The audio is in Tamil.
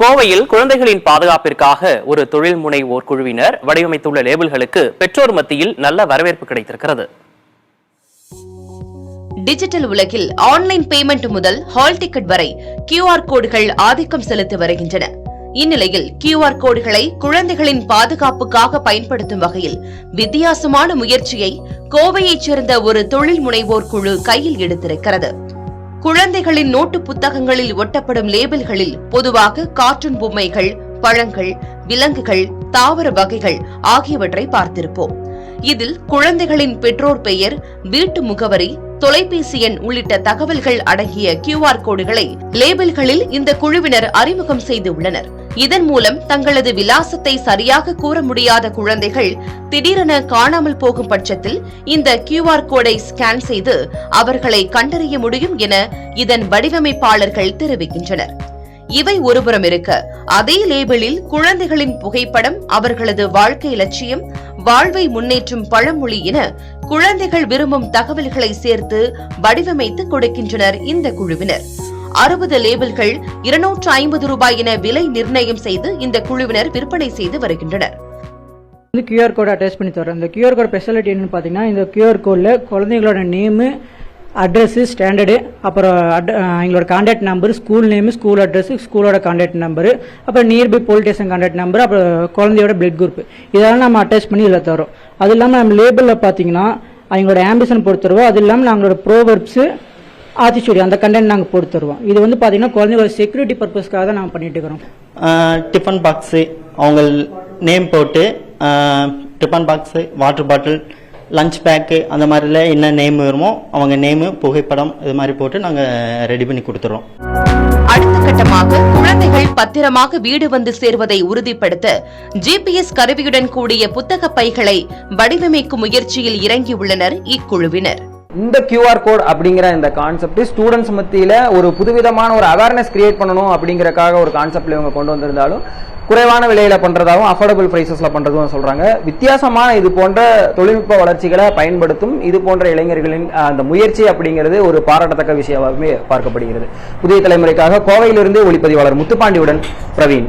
கோவையில் குழந்தைகளின் பாதுகாப்பிற்காக ஒரு தொழில் முனைவோர் குழுவினர் வடிவமைத்துள்ள லேபிள்களுக்கு பெற்றோர் மத்தியில் நல்ல வரவேற்பு கிடைத்திருக்கிறது. டிஜிட்டல் உலகில் ஆன்லைன் பேமெண்ட் முதல் ஹால் டிக்கெட் வரை கியூஆர் கோடுகள் ஆதிக்கம் செலுத்தி வருகின்றன. இந்நிலையில் கியூஆர் கோடுகளை குழந்தைகளின் பாதுகாப்புக்காக பயன்படுத்தும் வகையில் வித்தியாசமான முயற்சியை கோவையைச் சேர்ந்த ஒரு தொழில் முனைவோர் குழு கையில் எடுத்திருக்கிறது. குழந்தைகளின் நோட்டு புத்தகங்களில் ஒட்டப்படும் லேபிள்களில் பொதுவாக கார்ட்டூன் பொம்மைகள் பழங்கள் விலங்குகள் தாவர வகைகள் ஆகியவற்றை பார்த்திருப்போம். இதில் குழந்தைகளின் பெற்றோர் பெயர் வீட்டு முகவரி தொலைபேசி எண் உள்ளிட்ட தகவல்கள் அடங்கிய கியூஆர் கோடுகளை லேபிள்களில் இந்த குழுவினர் அறிமுகம் செய்துள்ளனர் இதன் மூலம் தங்களது விலாசத்தை சரியாக கூற முடியாத குழந்தைகள் திடீரென காணாமல் போகும் பட்சத்தில் இந்த கியூஆர் கோடை ஸ்கேன் செய்து அவர்களை கண்டறிய முடியும் என இதன் வடிவமைப்பாளர்கள் தெரிவிக்கின்றனர். இவை ஒருபுறம் இருக்க அதே லேபிளில் குழந்தைகளின் புகைப்படம் அவர்களது வாழ்க்கை லட்சியம் வாழ்வை முன்னேற்றும் பழமொழி என குழந்தைகள் விரும்பும் தகவல்களை சேர்த்து வடிவமைத்து கொடுக்கின்றனர் இந்த குழுவினர். அறுபது லேபிள்கள் இருநூற்று ஐம்பது ரூபாய் என விலை நிர்ணயம் செய்து இந்த குழுவினர் விற்பனை செய்து வருகின்றனர். வந்து கியூஆர் கோட் அட்டாச் பண்ணி தரோம் இந்த கியூஆர் கோட் ஸ்பெஷாலிட்டி என்னன்னு பார்த்தீங்கன்னா இந்த கியூஆர் கோடில் குழந்தைங்களோட நேமு அட்ரஸ்ஸு ஸ்டாண்டர்டு அப்புறம் அட் எங்களோட contact number school name school address ஸ்கூலோட காண்டாக்ட் நம்பரு அப்புறம் nearby police station contact number அப்புறம் குழந்தையோட பிளட் குரூப் இதெல்லாம் நம்ம அட்டாச் பண்ணி இதில் தரோம் அது இல்லாமல் நம்ம லேபிளில் பார்த்தீங்கன்னா அவங்களோட ஆம்பிஷன் போட்டு தருவோம் அது இல்லாமல் நாங்களோட ப்ரோவர்ப்ஸு ஆத்திச்சூடி அந்த கண்டென்ட் நாங்கள் போட்டு தருவோம் இது வந்து பார்த்தீங்கன்னா குழந்தைங்களோட செக்யூரிட்டி பர்பஸ்க்காக தான் நாங்கள் பண்ணிட்டு இருக்கிறோம். டிஃபன் பாக்ஸு அவங்க நேம் போட்டு tiffin box water bottle lunch bag அந்த மாதிரில என்ன நேம் வருமோ அவங்க நேமு புகைப்படம் இது மாதிரி போட்டு நாங்கள் ரெடி பண்ணி கொடுத்துறோம். அடுத்த கட்டமாக குழந்தைகள் பத்திரமாக வீடு வந்து சேர்வதை உறுதிப்படுத்த ஜிபிஎஸ் கருவியுடன் கூடிய புத்தக பைகளை வடிவமைக்கும் முயற்சியில் இறங்கியுள்ளனர் இக்குழுவினர். இந்த கியூஆர் கோட் அப்படிங்கிற இந்த கான்செப்ட் ஸ்டூடெண்ட்ஸ் மத்தியில ஒரு புதுவிதமான ஒரு அவேர்னஸ் கிரியேட் பண்ணணும் அப்படிங்கறக்காக ஒரு கான்செப்ட்ல இவங்க கொண்டு வந்திருந்தாலும் குறைவான விலையில பண்றதாகவும் அஃபோர்டபுள் பிரைசஸ்ல பண்றதும் சொல்றாங்க. வித்தியாசமான இது போன்ற தொழில்நுட்ப வளர்ச்சிகளை பயன்படுத்தும் இது போன்ற இளைஞர்களின் அந்த முயற்சி அப்படிங்கிறது ஒரு பாராட்டத்தக்க விஷயமாகவே பார்க்கப்படுகிறது. புதிய தலைமுறைக்காக கோவையிலிருந்து ஒளிப்பதிவாளர் முத்துப்பாண்டியுடன் பிரவீன்.